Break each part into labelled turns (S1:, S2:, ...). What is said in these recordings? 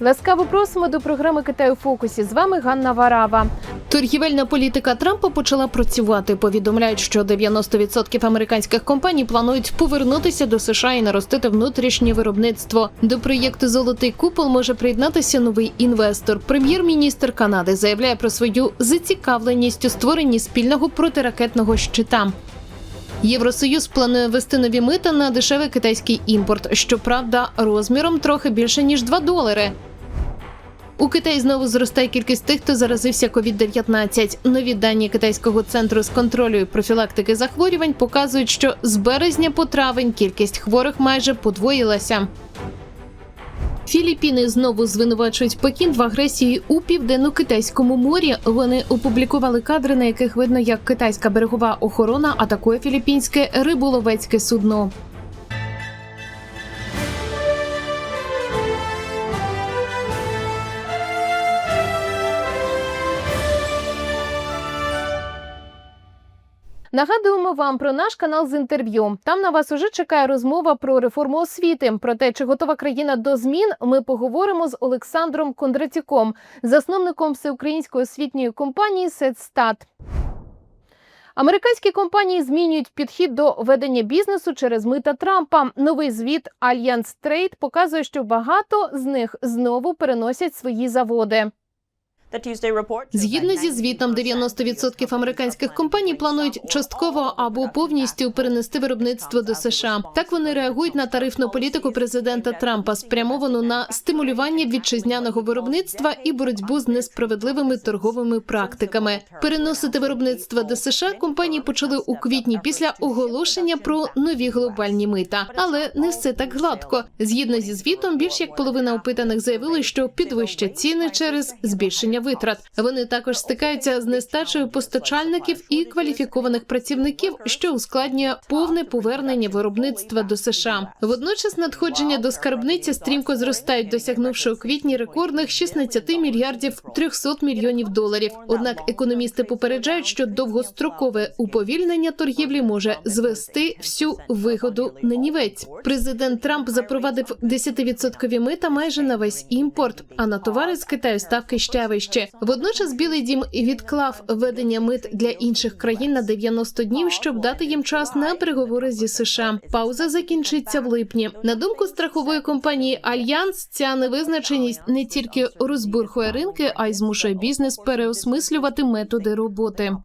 S1: Ласкаво просимо до програми Китай у фокусі. З вами Ганна Варава. Торгівельна політика Трампа почала працювати. Повідомляють, що 90% американських компаній планують повернутися до США і наростити внутрішнє виробництво. До проєкту Золотий купол може приєднатися новий інвестор. Прем'єр-міністр Канади заявляє про свою зацікавленість у створенні спільного протиракетного щита. Євросоюз планує ввести нові мита на дешевий китайський імпорт, щоправда, розміром трохи більше ніж 2 долари. У Китаї знову зростає кількість тих, хто заразився COVID-19. Нові дані китайського центру з контролю і профілактики захворювань показують, що з березня по травень кількість хворих майже подвоїлася. Філіппіни знову звинувачують Пекін в агресії у південно-китайському морі. Вони опублікували кадри, на яких видно, як китайська берегова охорона атакує філіппінське риболовецьке судно. Нагадуємо вам про наш канал з інтерв'ю. Там на вас уже чекає розмова про реформу освіти. Про те, чи готова країна до змін, ми поговоримо з Олександром Кондратюком, засновником всеукраїнської освітньої компанії Сетстат. Американські компанії змінюють підхід до ведення бізнесу через мита Трампа. Новий звіт Allianz Trade показує, що багато з них знову переносять свої заводи. Згідно зі звітом, 90% американських компаній планують частково або повністю перенести виробництво до США. Так вони реагують на тарифну політику президента Трампа, спрямовану на стимулювання вітчизняного виробництва і боротьбу з несправедливими торговими практиками. Переносити виробництво до США компанії почали у квітні після оголошення про нові глобальні мита, але не все так гладко. Згідно зі звітом, більш як половина опитаних заявили, що підвищать ціни через збільшення витрат. Вони також стикаються з нестачею постачальників і кваліфікованих працівників, що ускладнює повне повернення виробництва до США. Водночас надходження до скарбниці стрімко зростають, досягнувши у квітні рекордних 16 мільярдів 300 мільйонів доларів. Однак економісти попереджають, що довгострокове уповільнення торгівлі може звести всю вигоду на нівець. Президент Трамп запровадив 10% мита майже на весь імпорт, а на товари з Китаю ставки ще вище. Водночас Білий Дім відклав введення мит для інших країн на 90 днів, щоб дати їм час на переговори зі США. Пауза закінчиться в липні. На думку страхової компанії Альянс, ця невизначеність не тільки розбурхує ринки, а й змушує бізнес переосмислювати методи роботи.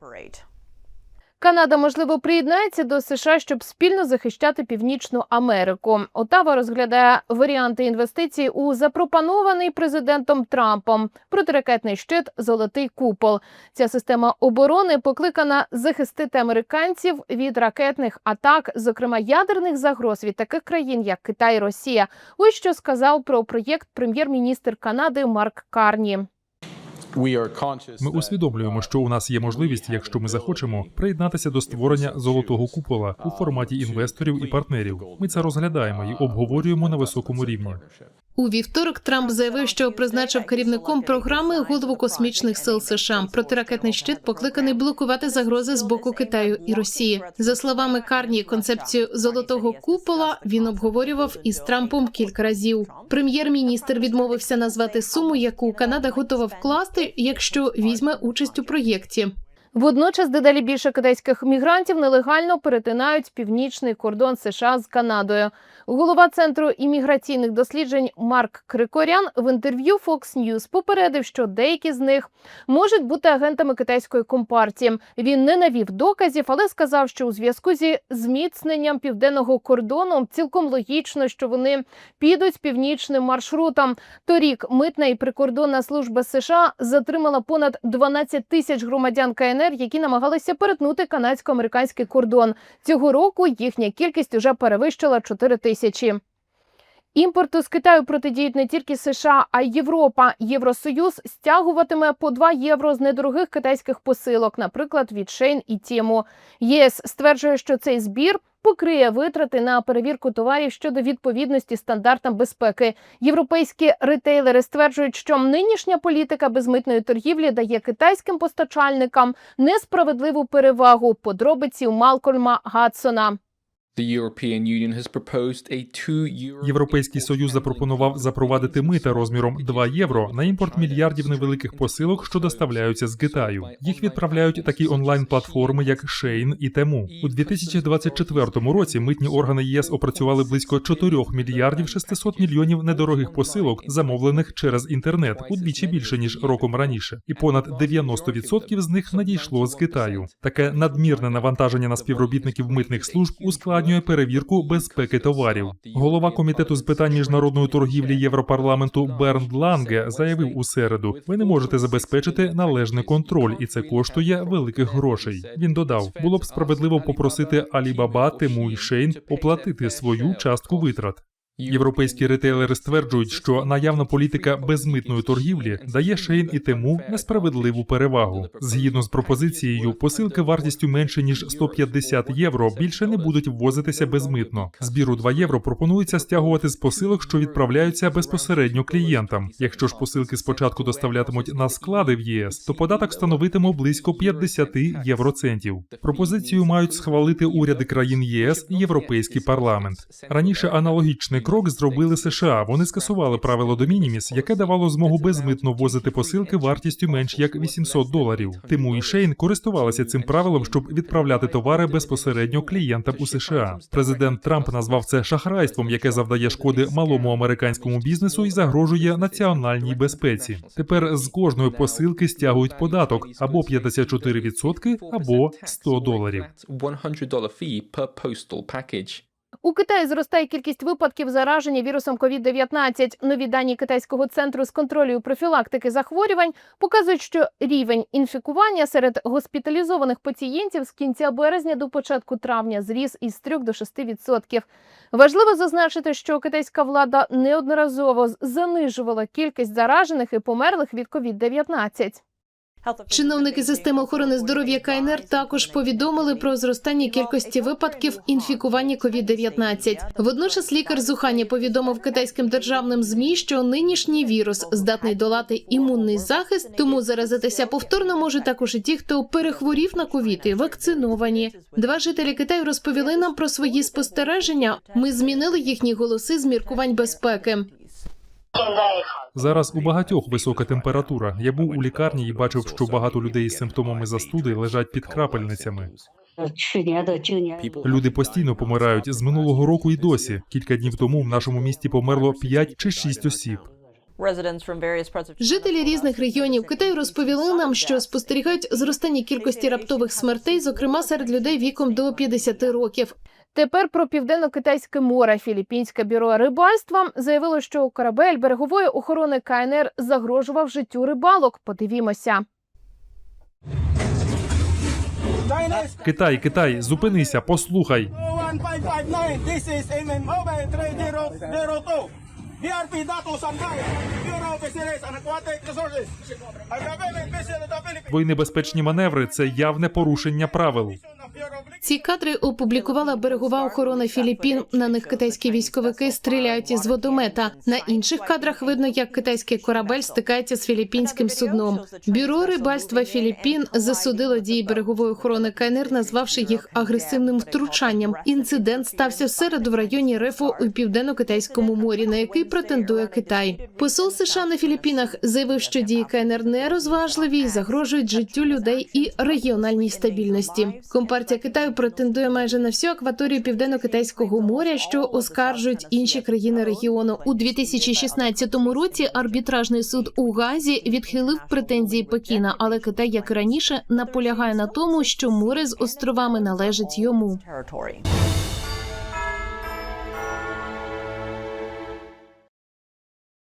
S1: Канада можливо приєднається до США, щоб спільно захищати Північну Америку. Отава розглядає варіанти інвестицій у запропонований президентом Трампом протиракетний щит Золотий купол. Ця система оборони покликана захистити американців від ракетних атак, зокрема ядерних загроз від таких країн, як Китай і Росія. Ось що сказав про проєкт прем'єр-міністр Канади Марк Карні.
S2: Ми усвідомлюємо, що у нас є можливість, якщо ми захочемо, приєднатися до створення золотого купола у форматі інвесторів і партнерів. Ми це розглядаємо і обговорюємо на високому рівні.
S1: У вівторок Трамп заявив, що призначив керівником програми голову космічних сил США. Протиракетний щит покликаний блокувати загрози з боку Китаю і Росії. За словами Карні, концепцію золотого купола він обговорював із Трампом кілька разів. Прем'єр-міністр відмовився назвати суму, яку Канада готова вкласти, якщо візьме участь у проєкті. Водночас дедалі більше китайських мігрантів нелегально перетинають північний кордон США з Канадою. Голова центру імміграційних досліджень Марк Крикорян в інтерв'ю Fox News попередив, що деякі з них можуть бути агентами китайської компартії. Він не навів доказів, але сказав, що у зв'язку зі зміцненням південного кордону цілком логічно, що вони підуть північним маршрутом. Торік митна і прикордонна служба США затримала понад 12 тисяч громадян КНР, які намагалися перетнути канадсько-американський кордон. Цього року їхня кількість уже перевищила 4 тисячі. Імпорту з Китаю протидіють не тільки США, а й Європа. Євросоюз стягуватиме по 2 євро з недорогих китайських посилок, наприклад, від Шейн і Тіму. ЄС стверджує, що цей збір покриє витрати на перевірку товарів щодо відповідності стандартам безпеки. Європейські ретейлери стверджують, що нинішня політика безмитної торгівлі дає китайським постачальникам несправедливу перевагу. Подробиці у Малкольма Гадсона.
S3: The European Union has proposed a 2 euro
S2: Європейський союз запропонував запровадити мита розміром 2 євро на імпорт мільярдів невеликих посилок, що доставляються з Китаю. Їх відправляють такі онлайн-платформи, як Shein і Temu. У 2024 році митні органи єС опрацювали близько 4 мільярдів 600 мільйонів недорогих посилок, замовлених через інтернет, удвічі більше ніж роком раніше, і понад 90% з них надійшло з Китаю. Таке надмірне навантаження на співробітників митних служб ускладнює перевірку безпеки товарів. Голова комітету з питань міжнародної торгівлі Європарламенту Бернд Ланге заявив у середу: ви не можете забезпечити належний контроль, і це коштує великих грошей. Він додав, було б справедливо попросити Алібаба, Temu і Шейн оплатити свою частку витрат. Європейські ретейлери стверджують, що наявна політика безмитної торгівлі дає Шейн і Тему несправедливу перевагу. Згідно з пропозицією, посилки вартістю менше ніж 150 євро більше не будуть ввозитися безмитно. Збіру 2 євро пропонується стягувати з посилок, що відправляються безпосередньо клієнтам. Якщо ж посилки спочатку доставлятимуть на склади в ЄС, то податок становитиме близько 50 євроцентів. Пропозицію мають схвалити уряди країн ЄС і Європейський парламент. Раніше аналогічний крок зробили США. Вони скасували правило домініміс, яке давало змогу безмитно ввозити посилки вартістю менш як 800 доларів. Тиму і Шейн користувалися цим правилом, щоб відправляти товари безпосередньо клієнтам у США. Президент Трамп назвав це шахрайством, яке завдає шкоди малому американському бізнесу і загрожує національній безпеці. Тепер з кожної посилки стягують податок або 54%, або 100 доларів.
S3: $100 fee per postal package.
S1: У Китаї зростає кількість випадків зараження вірусом COVID-19. Нові дані китайського центру з контролю профілактики захворювань показують, що рівень інфікування серед госпіталізованих пацієнтів з кінця березня до початку травня зріс із 3 до 6 відсотків. Важливо зазначити, що китайська влада неодноразово занижувала кількість заражених і померлих від COVID-19.
S4: Чиновники системи охорони здоров'я КНР також повідомили про зростання кількості випадків інфікування COVID-19. Водночас лікар з Ухані повідомив китайським державним змі, що нинішній вірус здатний долати імунний захист, тому заразитися повторно можуть також і ті, хто перехворів на ковід і вакциновані. Два жителі Китаю розповіли нам про свої спостереження. Ми змінили їхні голоси з міркувань безпеки.
S2: Зараз у багатьох висока температура. Я був у лікарні і бачив, що багато людей з симптомами застуди лежать під крапельницями. Люди постійно помирають з минулого року і досі. Кілька днів тому в нашому місті померло 5 чи 6 осіб.
S4: Жителі різних регіонів Китаю розповіли нам, що спостерігають зростання кількості раптових смертей, зокрема серед людей віком до 50 років.
S1: Тепер про південно-китайське море. Філіппінське бюро рибальства заявило, що корабель берегової охорони КНР загрожував життю рибалок. Подивімося.
S2: Китай, Китай, зупинися, послухай.
S5: 1559, this is MMO 3002. BRP Dato Shanghai, Bureau of Fisheries and Aquatic Resources. Of the Philippines.
S2: Небезпечні маневри це явне порушення правил.
S4: Ці кадри опублікувала берегова охорона Філіппін. На них китайські військовики стріляють із водомета. На інших кадрах видно, як китайський корабель стикається з філіппінським судном. Бюро рибальства Філіппін засудило дії берегової охорони КНР, назвавши їх агресивним втручанням. Інцидент стався в середу в районі Рефу у південно-китайському морі, на який претендує Китай. Посол США на Філіппінах заявив, що дії КНР нерозважливі і загрожують життю людей і регіональній стабільності. Компартія Китаю претендує майже на всю акваторію південно-китайського моря, що оскаржують інші країни регіону. У 2016 році арбітражний суд у Газі відхилив претензії Пекіна, але Китай, як і раніше, наполягає на тому, що море з островами належить йому.